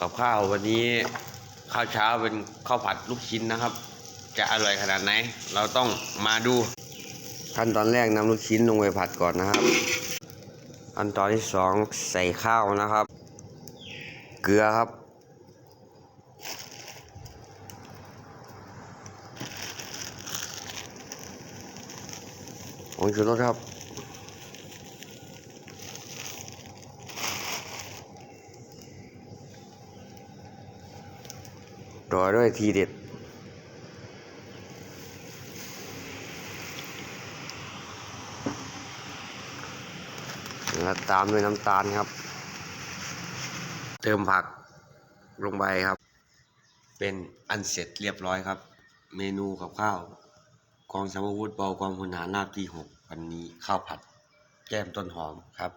กับข้าววันนี้ข้าวเช้าเป็นข้าวผัดลูกชิ้นนะครับ จะอร่อยขนาดไหน เราต้องมาดู ขั้นตอนแรกนำลูกชิ้นลงไปผัดก่อนนะครับขั้นตอนที่สองใส่ข้าวนะครับ เกลือครับ ผงชูรสครับ ต่อด้วยทีเด็ด แล้วตามด้วยน้ำตาลครับ เติมผักลงไปครับ เป็นอันเสร็จเรียบร้อยครับ เมนูกับข้าวกองสมวุฒิเบากองพลฐานราบที่หกวันนี้ข้าวผัดแก้มต้นหอมครับ